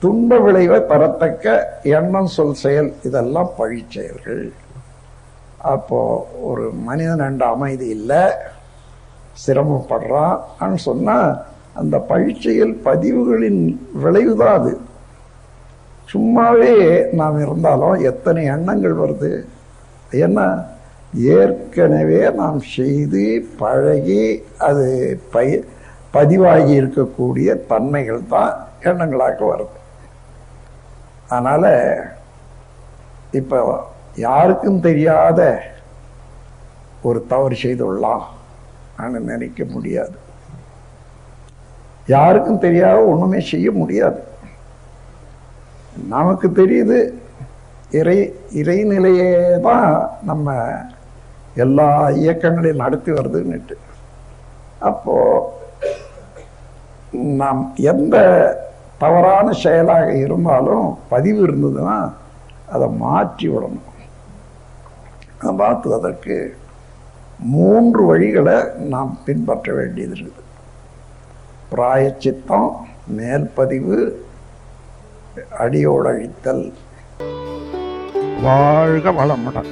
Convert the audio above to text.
துன்ப விளைவை தரத்தக்க எண்ணம் சொல் செயல் இதெல்லாம் பழி செயல்கள். அப்போ ஒரு மனிதன் என்ற அமைதி இல்லை சிரமப்படுறான் சொன்னா அந்த பழிச்செயல் பதிவுகளின் விளைவுதான் அது. சும்மாவே நாம் இருந்தாலும் எத்தனை எண்ணங்கள் வருது? ஏன்னா ஏற்கனவே நாம் செய்து பழகி அது பயிர் பதிவாகி இருக்கக்கூடிய தன்மைகள் தான் எண்ணங்களாக வருது. அதனால இப்போ யாருக்கும் தெரியாத ஒரு தவறு செய்துள்ளலாம் நான் நினைக்க முடியாது. யாருக்கும் தெரியாத ஒண்ணுமே செய்ய முடியாது. நமக்கு தெரியுது இறை இறைநிலையே தான் நம்ம எல்லா இயக்கங்களையும் நடத்தி வருதுன்னுட்டு. அப்போ நாம் எந்த தவறான செயலாக இருந்தாலும் பதிவு இருந்ததுன்னா அதை மாற்றி விடணும். அதை மாற்றுவதற்கு மூன்று வழிகளை நாம் பின்பற்ற வேண்டியது இருக்குது. பிராயச்சித்தம் மேல்பதிவு அடியோடழித்தல் வாழ்க வளமுடன்.